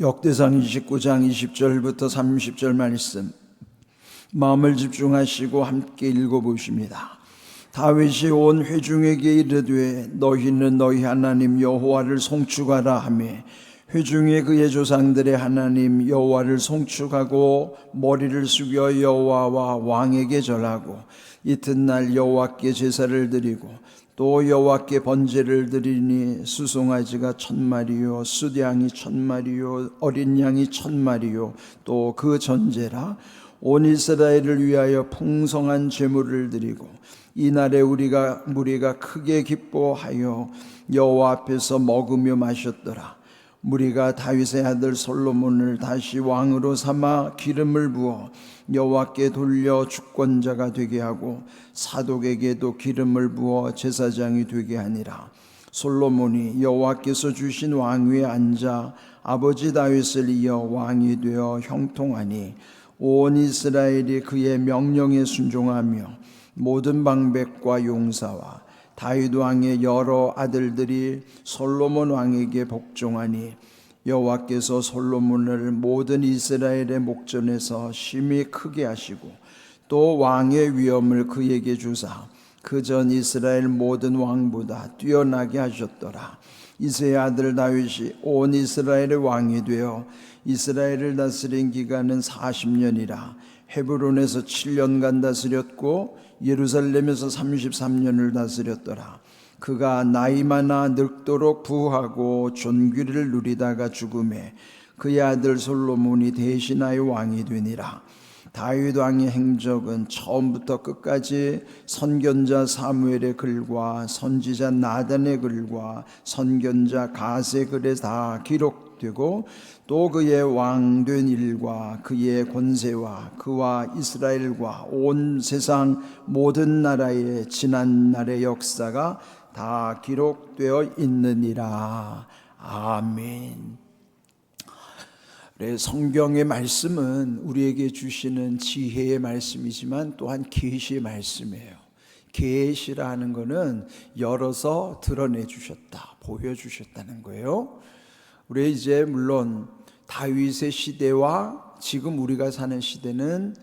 역대상 29장 20절부터 30절 말씀 마음을 집중하시고 함께 읽어보십니다. 다윗이 온 회중에게 이르되 너희는 너희 하나님 여호와를 송축하라 하며 회중이 그의 조상들의 하나님 여호와를 송축하고 머리를 숙여 여호와와 왕에게 절하고 이튿날 여호와께 제사를 드리고 또 여호와께 번제를 드리니 수송아지가 천 마리요 수양이 천 마리요 어린 양이 천 마리요. 또 그 전제라 온 이스라엘을 위하여 풍성한 제물을 드리고 이날에 우리가 무리가 크게 기뻐하여 여호와 앞에서 먹으며 마셨더라 무리가 다윗의 아들 솔로몬을 다시 왕으로 삼아 기름을 부어 여호와께 돌려 주권자가 되게 하고 사독에게도 기름을 부어 제사장이 되게 하니라. 솔로몬이 여호와께서 주신 왕위에 앉아 아버지 다윗을 이어 왕이 되어 형통하니 온 이스라엘이 그의 명령에 순종하며 모든 방백과 용사와 다윗 왕의 여러 아들들이 솔로몬 왕에게 복종하니 여호와께서 솔로몬을 모든 이스라엘의 목전에서 심히 크게 하시고 또 왕의 위엄을 그에게 주사 그 전 이스라엘 모든 왕보다 뛰어나게 하셨더라. 이세의 아들 다윗이 온 이스라엘의 왕이 되어 이스라엘을 다스린 기간은 40년이라 헤브론에서 7년간 다스렸고 예루살렘에서 33년을 다스렸더라. 그가 나이 많아 늙도록 부하고 존귀를 누리다가 죽음에 그의 아들 솔로몬이 대신하여 왕이 되니라. 다윗 왕의 행적은 처음부터 끝까지 선견자 사무엘의 글과 선지자 나단의 글과 선견자 가세 글에 다 기록되고 또 그의 왕 된 일과 그의 권세와 그와 이스라엘과 온 세상 모든 나라의 지난 날의 역사가 다 기록되어 있느니라. 아멘. 네, 성경의 말씀은 우리에게 주시는 지혜의 말씀이지만 또한 계시의 말씀이에요. 계시라 하는 것은 열어서 드러내 주셨다, 보여 주셨다는 거예요. 우리 이제 물론 다윗의 시대와 지금 우리가 사는 시대는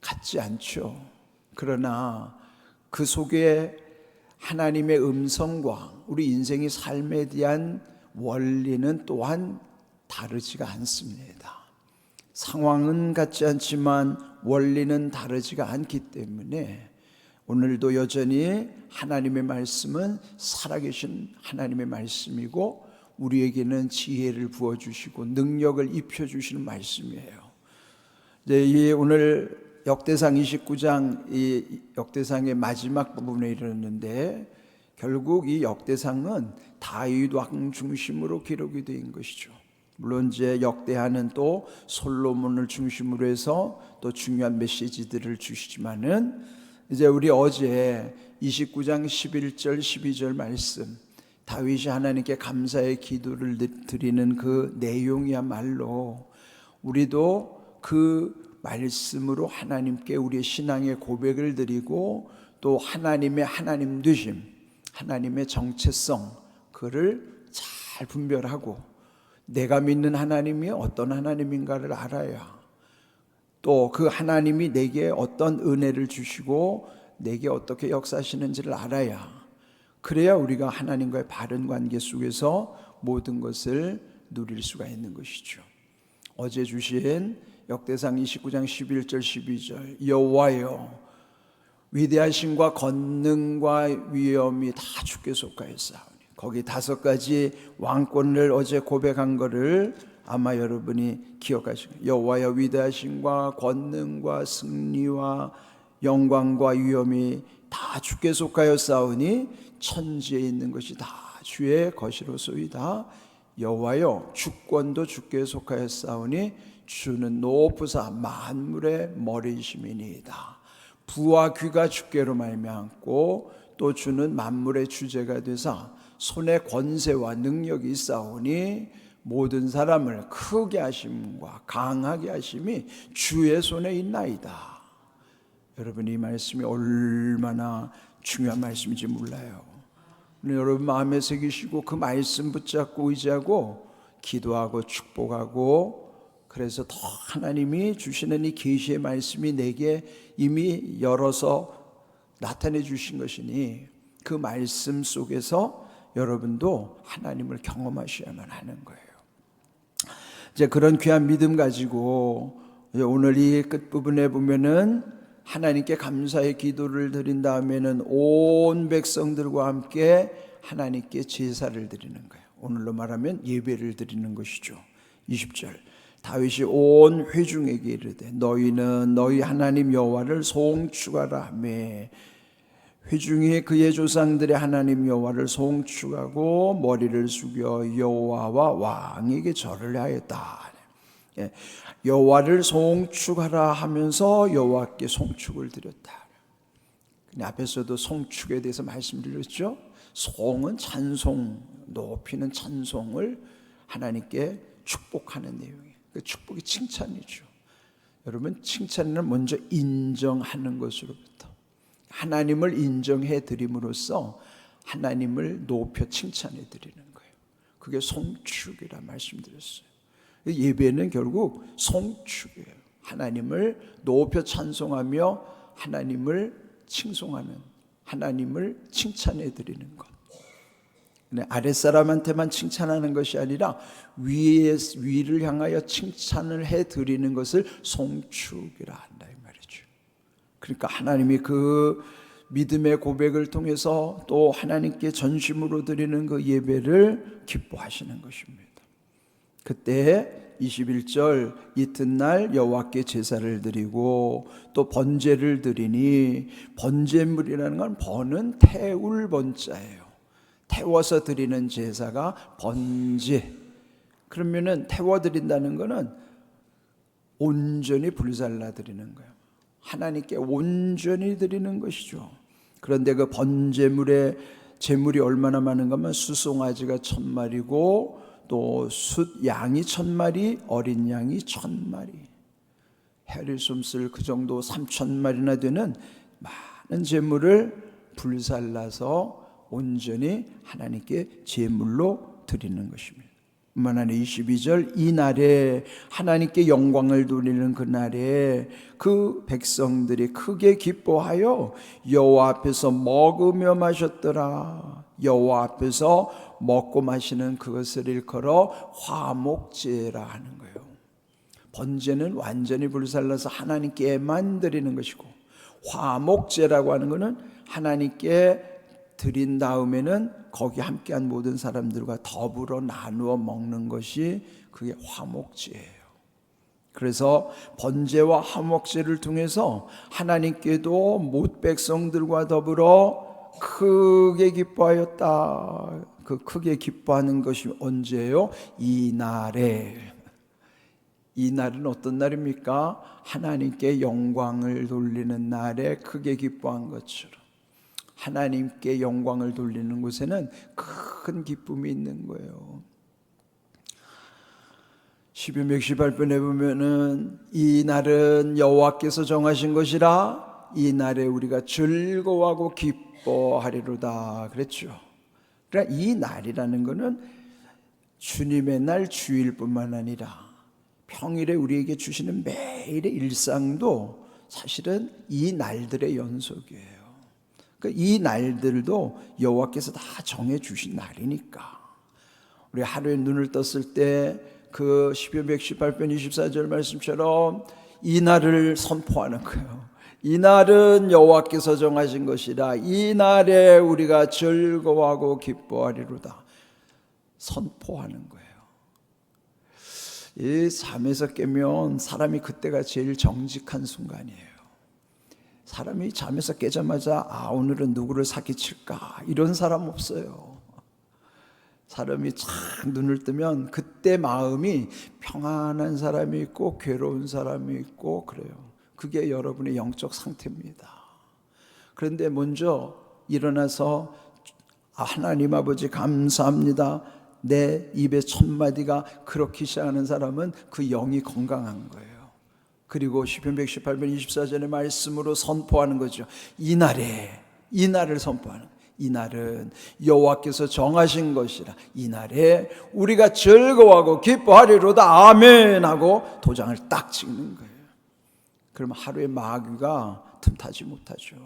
같지 않죠. 그러나 그 속에 하나님의 음성과 우리 인생의 삶에 대한 원리는 또한 다르지가 않습니다. 상황은 같지 않지만 원리는 다르지가 않기 때문에 오늘도 여전히 하나님의 말씀은 살아계신 하나님의 말씀이고 우리에게는 지혜를 부어 주시고 능력을 입혀 주시는 말씀이에요. 이제 이 오늘 역대상 29장 이 역대상의 마지막 부분에 이르렀는데 결국 이 역대상은 다윗 왕 중심으로 기록이 된 것이죠. 물론 이제 역대하는 또 솔로몬을 중심으로 해서 또 중요한 메시지들을 주시지만은 이제 우리 어제 29장 11절 12절 말씀 다윗이 하나님께 감사의 기도를 드리는 그 내용이야말로 우리도 그 말씀으로 하나님께 우리의 신앙의 고백을 드리고 또 하나님의 하나님 되심, 하나님의 정체성 그를 잘 분별하고 내가 믿는 하나님이 어떤 하나님인가를 알아야 또 그 하나님이 내게 어떤 은혜를 주시고 내게 어떻게 역사하시는지를 알아야 그래야 우리가 하나님과의 바른 관계 속에서 모든 것을 누릴 수가 있는 것이죠. 어제 주신 역대상 29장 11절 12절 여호와여 위대하신 과 권능과 위엄이 다 주께 속하였사오니 거기 다섯 가지 왕권을 어제 고백한 것을 아마 여러분이 기억하시고 여호와여 위대하신과 권능과 승리와 영광과 위엄이 다 주께 속하였사오니 천지에 있는 것이 다 주의 것이로소이다 여호와여 주권도 주께 속하였사오니 주는 높으사 만물의 머리이심이니이다 부와 귀가 주께로 말미암고 또 주는 만물의 주제가 되사 손에 권세와 능력이 있사오니 모든 사람을 크게 하심과 강하게 하심이 주의 손에 있나이다. 여러분 이 말씀이 얼마나 중요한 말씀인지 몰라요. 여러분 마음에 새기시고 그 말씀 붙잡고 의지하고 기도하고 축복하고 그래서 더 하나님이 주시는 이 계시의 말씀이 내게 이미 열어서 나타내 주신 것이니 그 말씀 속에서 여러분도 하나님을 경험하셔야만 하는 거예요. 이제 그런 귀한 믿음 가지고 오늘 이 끝부분에 보면은 하나님께 감사의 기도를 드린 다음에는 온 백성들과 함께 하나님께 제사를 드리는 거예요. 오늘로 말하면 예배를 드리는 것이죠. 20절. 다윗이 온 회중에게 이르되 너희는 너희 하나님 여호와를 송축하라 하며 회중이 그의 조상들의 하나님 여호와를 송축하고 머리를 숙여 여호와와 왕에게 절을 하였다. 예, 여호와를 송축하라 하면서 여호와께 송축을 드렸다. 앞에서도 송축에 대해서 말씀드렸죠. 송은 찬송, 높이는 찬송을 하나님께 축복하는 내용이에요. 그 축복이 칭찬이죠. 여러분 칭찬은 먼저 인정하는 것으로부터 하나님을 인정해 드림으로써 하나님을 높여 칭찬해 드리는 거예요. 그게 송축이라 말씀드렸어요. 예배는 결국 송축이에요. 하나님을 높여 찬송하며 하나님을 칭송하는 하나님을 칭찬해 드리는 것. 근데 아랫사람한테만 칭찬하는 것이 아니라 위에 위를 향하여 칭찬을 해 드리는 것을 송축이라 한다 이 말이죠. 그러니까 하나님이 그 믿음의 고백을 통해서 또 하나님께 전심으로 드리는 그 예배를 기뻐하시는 것입니다. 그때 21절 이튿날 여호와께 제사를 드리고 또 번제를 드리니 번제물이라는 건 번은 태울 번자예요. 태워서 드리는 제사가 번제. 그러면은 태워 드린다는 거는 온전히 불살라 드리는 거예요. 하나님께 온전히 드리는 것이죠. 그런데 그 번제물의 제물이 얼마나 많은가 하면 수송아지가 천 마리고 또 숫 양이 천 마리, 어린 양이 천 마리. 해를 숨쓸 그 정도 삼천 마리나 되는 많은 제물을 불살라서 온전히 하나님께 제물로 드리는 것입니다. 뿐만 아니라 22절 이 날에 하나님께 영광을 돌리는 그 날에 그 백성들이 크게 기뻐하여 여호와 앞에서 먹으며 마셨더라 여호와 앞에서 먹고 마시는 그것을 일컬어 화목제라 하는 거예요. 번제는 완전히 불살라서 하나님께만 드리는 것이고 화목제라고 하는 것은 하나님께 드린 다음에는 거기 함께한 모든 사람들과 더불어 나누어 먹는 것이 그게 화목제예요. 그래서 번제와 화목제를 통해서 하나님께도 못 백성들과 더불어 크게 기뻐하였다. 그 크게 기뻐하는 것이 언제예요? 이 날에. 이 날은 어떤 날입니까? 하나님께 영광을 돌리는 날에 크게 기뻐한 것처럼. 하나님께 영광을 돌리는 곳에는 큰 기쁨이 있는 거예요. 12명 18편에 보면은 이 날은 여호와께서 정하신 것이라 이 날에 우리가 즐거워하고 기뻐하리로다 그랬죠. 그러니까 이 날이라는 것은 주님의 날 주일뿐만 아니라 평일에 우리에게 주시는 매일의 일상도 사실은 이 날들의 연속이에요. 그러니까 이 날들도 여호와께서 다 정해 주신 날이니까 우리 하루에 눈을 떴을 때 그 12편 118편 24절 말씀처럼 이 날을 선포하는 거예요. 이 날은 여호와께서 정하신 것이라 이 날에 우리가 즐거워하고 기뻐하리로다. 선포하는 거예요. 이 잠에서 깨면 사람이 그때가 제일 정직한 순간이에요. 사람이 잠에서 깨자마자 아 오늘은 누구를 사기칠까 이런 사람 없어요. 사람이 착 눈을 뜨면 그때 마음이 평안한 사람이 있고 괴로운 사람이 있고 그래요. 그게 여러분의 영적 상태입니다. 그런데 먼저 일어나서 아, 하나님 아버지 감사합니다. 내 입에 첫 마디가 그렇게 시작하는 사람은 그 영이 건강한 거예요. 그리고 시편 118편 24절의 말씀으로 선포하는 거죠. 이 날에 이 날을 선포하는 이 날은 여호와께서 정하신 것이라 이 날에 우리가 즐거워하고 기뻐하리로다 아멘 하고 도장을 딱 찍는 거예요. 그럼 하루의 마귀가 틈타지 못하죠.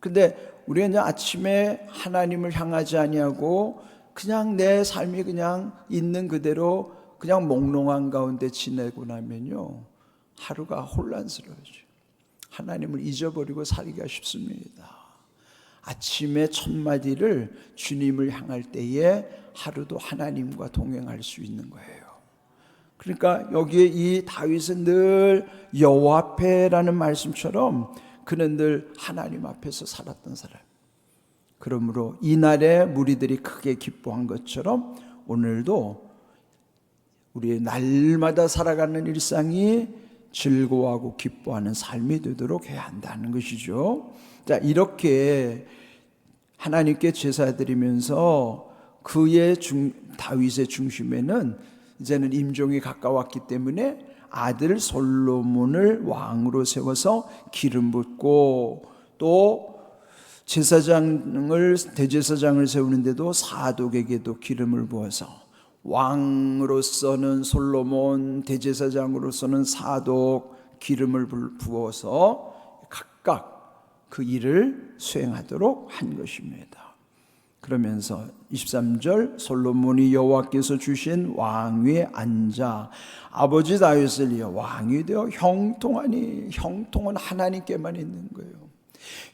근데 이제 아침에 하나님을 향하지 아니하고 그냥 내 삶이 그냥 있는 그대로 그냥 몽롱한 가운데 지내고 나면요 하루가 혼란스러워져. 하나님을 잊어버리고 살기가 쉽습니다. 아침에 첫 마디를 주님을 향할 때에 하루도 하나님과 동행할 수 있는 거예요. 그러니까 여기에 이 다윗은 늘 여호와 앞에라는 말씀처럼 그는 늘 하나님 앞에서 살았던 사람. 그러므로 이날에 무리들이 크게 기뻐한 것처럼 오늘도 우리의 날마다 살아가는 일상이 즐거워하고 기뻐하는 삶이 되도록 해야 한다는 것이죠. 자, 이렇게 하나님께 제사 드리면서 그의 중, 다윗의 중심에는 이제는 임종이 가까웠기 때문에 아들 솔로몬을 왕으로 세워서 기름 붓고 또 제사장을 대제사장을 세우는데도 사독에게도 기름을 부어서 왕으로서는 솔로몬 대제사장으로서는 사독 기름을 부어서 각각 그 일을 수행하도록 한 것입니다. 그러면서 23절 솔로몬이 여호와께서 주신 왕위에 앉아 아버지 다윗을 이어 왕이 되어 형통하니 형통은 하나님께만 있는 거예요.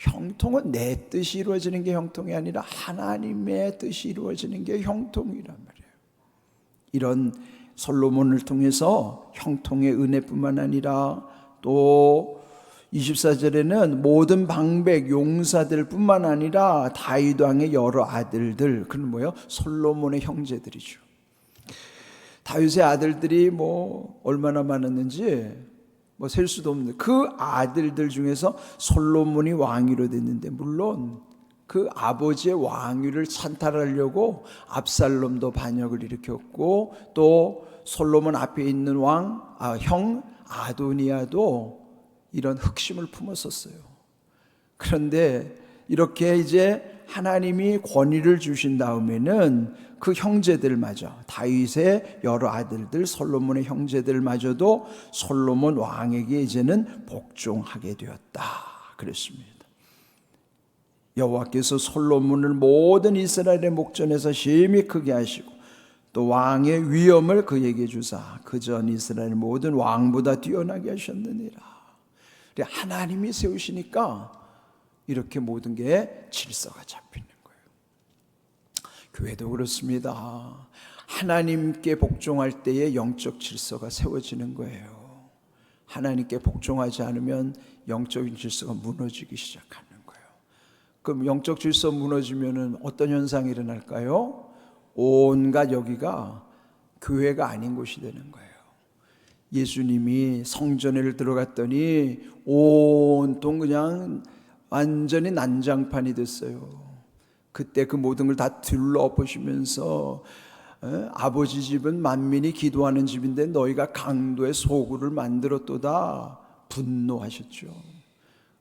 형통은 내 뜻이 이루어지는 게 형통이 아니라 하나님의 뜻이 이루어지는 게 형통이란 말이에요. 이런 솔로몬을 통해서 형통의 은혜뿐만 아니라 또 24절에는 모든 방백 용사들 뿐만 아니라 다윗 왕의 여러 아들들 그는 뭐요? 솔로몬의 형제들이죠. 다윗의 아들들이 뭐 얼마나 많았는지 뭐 셀 수도 없는 그 아들들 중에서 솔로몬이 왕위로 됐는데 물론 그 아버지의 왕위를 찬탈하려고 압살롬도 반역을 일으켰고 또 솔로몬 앞에 있는 왕, 아, 형 아도니아도 이런 흑심을 품었었어요. 그런데 이렇게 이제 하나님이 권위를 주신 다음에는 그 형제들마저 다윗의 여러 아들들 솔로몬의 형제들마저도 솔로몬 왕에게 이제는 복종하게 되었다. 그랬습니다. 여호와께서 솔로몬을 모든 이스라엘의 목전에서 심히 크게 하시고 또 왕의 위엄을 그에게 주사 그 전 이스라엘 모든 왕보다 뛰어나게 하셨느니라. 하나님이 세우시니까 이렇게 모든 게 질서가 잡히는 거예요. 교회도 그렇습니다. 하나님께 복종할 때에 영적 질서가 세워지는 거예요. 하나님께 복종하지 않으면 영적인 질서가 무너지기 거예요. 그럼 영적 질서 무너지면은 어떤 현상이 일어날까요? 온갖 여기가 교회가 아닌 곳이 되는 거예요. 예수님이 성전에 들어갔더니 온통 그냥 완전히 난장판이 됐어요. 그때 그 모든 걸 다 둘러보시면서 아버지 집은 만민이 기도하는 집인데 너희가 강도의 소굴을 만들었도다 분노하셨죠.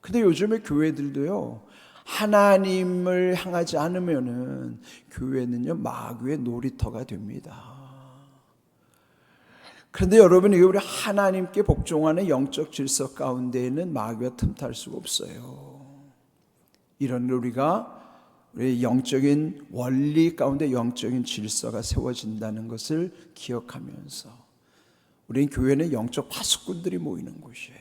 근데 요즘에 교회들도요. 하나님을 향하지 않으면은 교회는요 마귀의 놀이터가 됩니다. 그런데 여러분 이게 우리 하나님께 복종하는 영적 질서 가운데에는 마귀가 틈탈 수가 없어요. 이런 우리가 우리 영적인 원리 가운데 영적인 질서가 세워진다는 것을 기억하면서 우리 교회는 영적 파수꾼들이 모이는 곳이에요.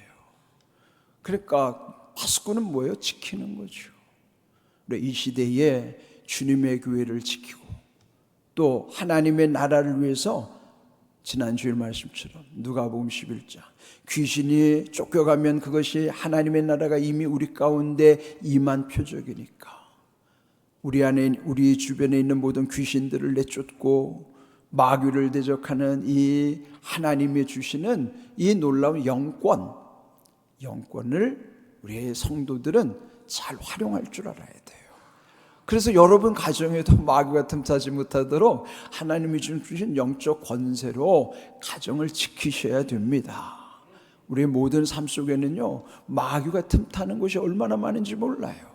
그러니까 파수꾼은 뭐예요? 지키는 거죠. 이 시대에 주님의 교회를 지키고 또 하나님의 나라를 위해서 지난 주일 말씀처럼 누가복음 11장 귀신이 쫓겨가면 그것이 하나님의 나라가 이미 우리 가운데 임한 표적이니까 우리 안에 우리 주변에 있는 모든 귀신들을 내쫓고 마귀를 대적하는 이 하나님의 주시는 이 놀라운 영권 영권을 우리의 성도들은 잘 활용할 줄 알아야 돼요. 그래서 여러분 가정에도 마귀가 틈타지 못하도록 하나님이 주신 영적 권세로 가정을 지키셔야 됩니다. 우리의 모든 삶 속에는요, 마귀가 틈타는 것이 얼마나 많은지 몰라요.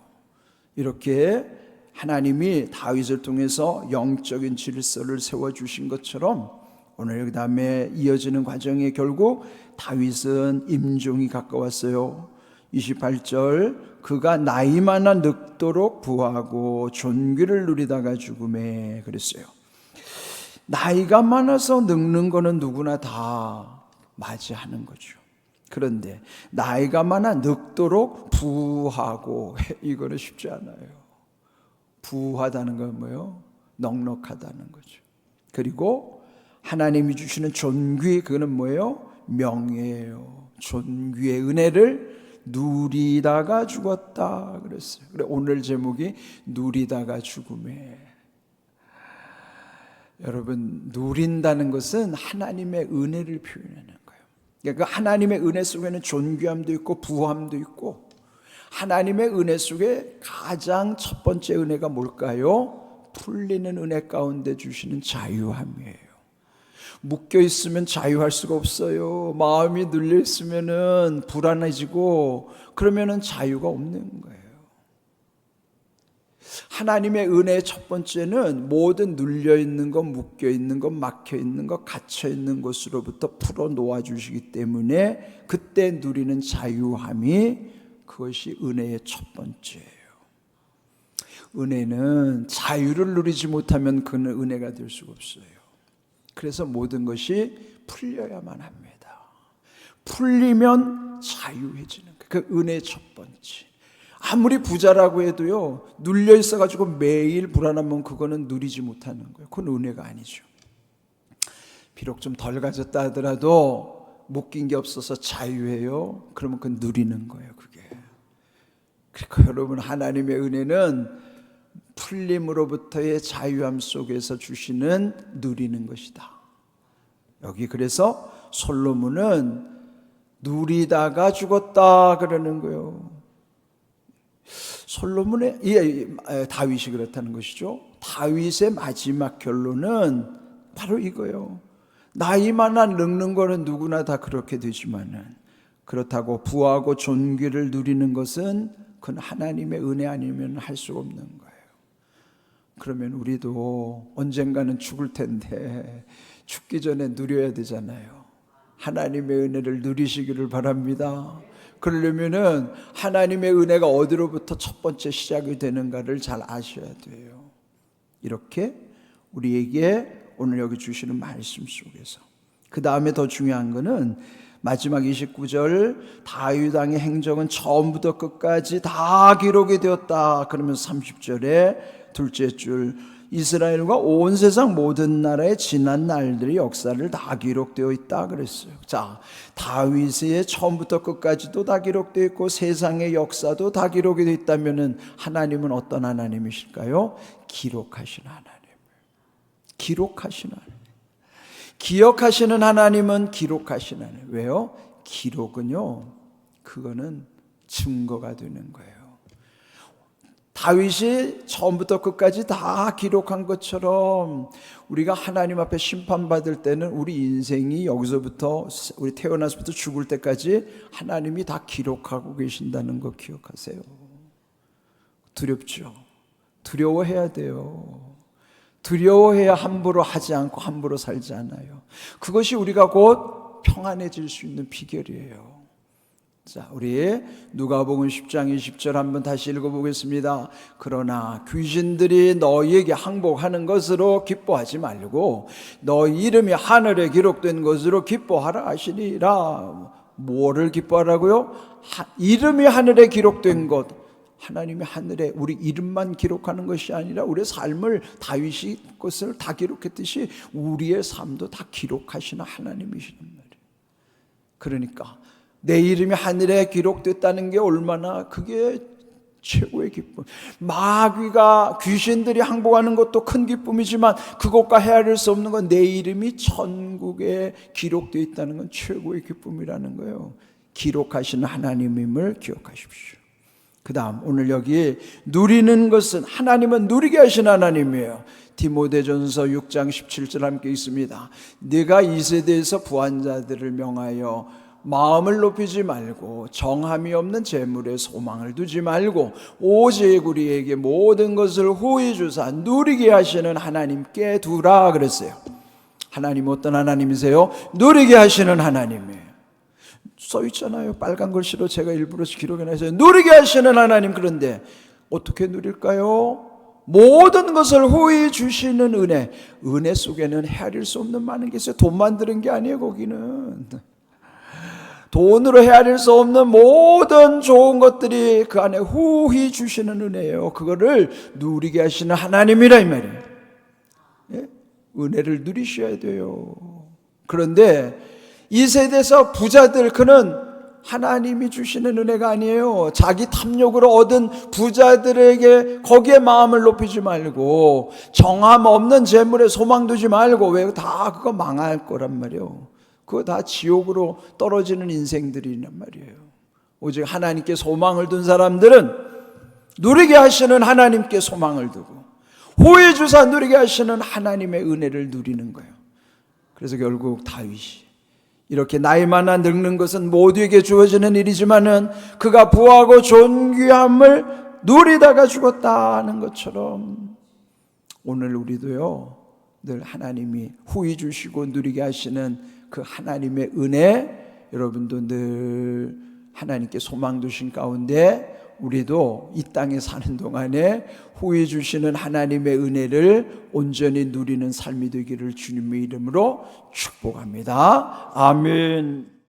이렇게 하나님이 다윗을 통해서 영적인 질서를 세워 주신 것처럼 오늘 그 다음에 이어지는 과정에 결국 다윗은 임종이 가까웠어요. 28절 그가 나이마나 늙도록 부하고 존귀를 누리다가 죽음에 그랬어요. 나이가 많아서 늙는 거는 누구나 다 맞이하는 거죠. 그런데 나이가 많아 늙도록 부하고 이거는 쉽지 않아요. 부하다는 건 뭐예요? 넉넉하다는 거죠. 그리고 하나님이 주시는 존귀 그거는 뭐예요? 명예예요. 존귀의 은혜를 누리다가 죽었다 그랬어요. 그래 오늘 제목이 누리다가 죽음에 여러분 누린다는 것은 하나님의 은혜를 표현하는 거예요. 그러니까 그 하나님의 은혜 속에는 존귀함도 있고 부함도 있고 하나님의 은혜 속에 가장 첫 번째 은혜가 뭘까요? 풀리는 은혜 가운데 주시는 자유함이에요. 묶여 있으면 자유할 수가 없어요. 마음이 눌려 있으면은 불안해지고 그러면은 자유가 없는 거예요. 하나님의 은혜의 첫 번째는 모든 눌려 있는 것, 묶여 있는 것, 막혀 있는 것, 갇혀 있는 것으로부터 풀어 놓아 주시기 때문에 그때 누리는 자유함이 그것이 은혜의 첫 번째예요. 은혜는 자유를 누리지 못하면 그는 은혜가 될 수가 없어요. 그래서 모든 것이 풀려야만 합니다. 풀리면 자유해지는 거예요. 그 은혜의 첫 번째. 아무리 부자라고 해도요, 눌려 있어가지고 매일 불안하면 그거는 누리지 못하는 거예요. 그건 은혜가 아니죠. 비록 좀 덜 가졌다 하더라도 묶인 게 없어서 자유해요. 그러면 그건 누리는 거예요, 그게. 그러니까 여러분, 하나님의 은혜는 풀림으로부터의 자유함 속에서 주시는 누리는 것이다. 여기 그래서 솔로몬은 누리다가 죽었다 그러는 거예요. 솔로몬의 예, 다윗이 그렇다는 것이죠. 다윗의 마지막 결론은 바로 이거예요. 나이만한 늙는 거는 누구나 다 그렇게 되지만은 그렇다고 부하고 존귀를 누리는 것은 그건 하나님의 은혜 아니면 할수 없는 거예요. 그러면 우리도 언젠가는 죽을 텐데 죽기 전에 누려야 되잖아요. 하나님의 은혜를 누리시기를 바랍니다. 그러려면은 하나님의 은혜가 어디로부터 첫 번째 시작이 되는가를 잘 아셔야 돼요. 이렇게 우리에게 오늘 여기 주시는 말씀 속에서 그 다음에 더 중요한 거는 마지막 29절 다윗 왕의 행적은 처음부터 끝까지 다 기록이 되었다. 그러면서 30절에 둘째 줄 이스라엘과 온 세상 모든 나라의 지난 날들의 역사를 다 기록되어 있다 그랬어요. 자, 다윗의 처음부터 끝까지도 다 기록되어 있고 세상의 역사도 다 기록이 되어 있다면은 하나님은 어떤 하나님이실까요? 기록하시는 하나님. 기록하시는 하나님. 기억하시는 하나님은 기록하시는 하나님. 왜요? 기록은요. 그거는 증거가 되는 거예요. 다윗이 처음부터 끝까지 다 기록한 것처럼 우리가 하나님 앞에 심판받을 때는 우리 인생이 여기서부터 우리 태어나서부터 죽을 때까지 하나님이 다 기록하고 계신다는 거 기억하세요. 두렵죠. 두려워해야 돼요. 두려워해야 함부로 하지 않고 함부로 살지 않아요. 그것이 우리가 곧 평안해질 수 있는 비결이에요. 자, 우리 누가복음 10장 20절 한번 다시 읽어보겠습니다. 그러나 귀신들이 너희에게 항복하는 것으로 기뻐하지 말고 너희 이름이 하늘에 기록된 것으로 기뻐하라 하시니라. 뭐를 기뻐하라고요? 하, 이름이 하늘에 기록된 것. 하나님이 하늘에 우리 이름만 기록하는 것이 아니라 우리의 삶을 다윗이 것을 다 기록했듯이 우리의 삶도 다 기록하시는 하나님이시는 말이에요. 그러니까 내 이름이 하늘에 기록됐다는 게 얼마나 그게 최고의 기쁨. 마귀가 귀신들이 항복하는 것도 큰 기쁨이지만 그것과 헤아릴 수 없는 건 내 이름이 천국에 기록되어 있다는 건 최고의 기쁨이라는 거예요. 기록하시는 하나님임을 기억하십시오. 그 다음 오늘 여기 누리는 것은 하나님은 누리게 하신 하나님이에요. 디모데전서 6장 17절 함께 있습니다. 네가 이 세대에서 부한 자들을 명하여 마음을 높이지 말고 정함이 없는 재물에 소망을 두지 말고 오직 우리에게 모든 것을 후히 주사 누리게 하시는 하나님께 두라 그랬어요. 하나님 어떤 하나님이세요? 누리게 하시는 하나님이에요. 써 있잖아요. 빨간 글씨로 제가 일부러 기록해 놨어요. 누리게 하시는 하나님 그런데 어떻게 누릴까요? 모든 것을 후히 주시는 은혜. 은혜 속에는 헤아릴 수 없는 많은 게 있어요. 돈 만 드는 게 아니에요, 거기는. 돈으로 헤아릴 수 없는 모든 좋은 것들이 그 안에 후히 주시는 은혜예요. 그거를 누리게 하시는 하나님이라 이 말이에요. 예? 은혜를 누리셔야 돼요. 그런데 이 세대에서 부자들 그는 하나님이 주시는 은혜가 아니에요. 자기 탐욕으로 얻은 부자들에게 거기에 마음을 높이지 말고 정함 없는 재물에 소망 두지 말고 왜 다 그거 망할 거란 말이에요. 그거 다 지옥으로 떨어지는 인생들이란 말이에요. 오직 하나님께 소망을 둔 사람들은 누리게 하시는 하나님께 소망을 두고 호의 주사 누리게 하시는 하나님의 은혜를 누리는 거예요. 그래서 결국 다윗이 이렇게 나이 많아 늙는 것은 모두에게 주어지는 일이지만은 그가 부하고 존귀함을 누리다가 죽었다는 것처럼 오늘 우리도요 늘 하나님이 후히 주시고 누리게 하시는 그 하나님의 은혜 여러분도 늘 하나님께 소망 두신 가운데 우리도 이 땅에 사는 동안에 후히 주시는 하나님의 은혜를 온전히 누리는 삶이 되기를 주님의 이름으로 축복합니다. 아멘.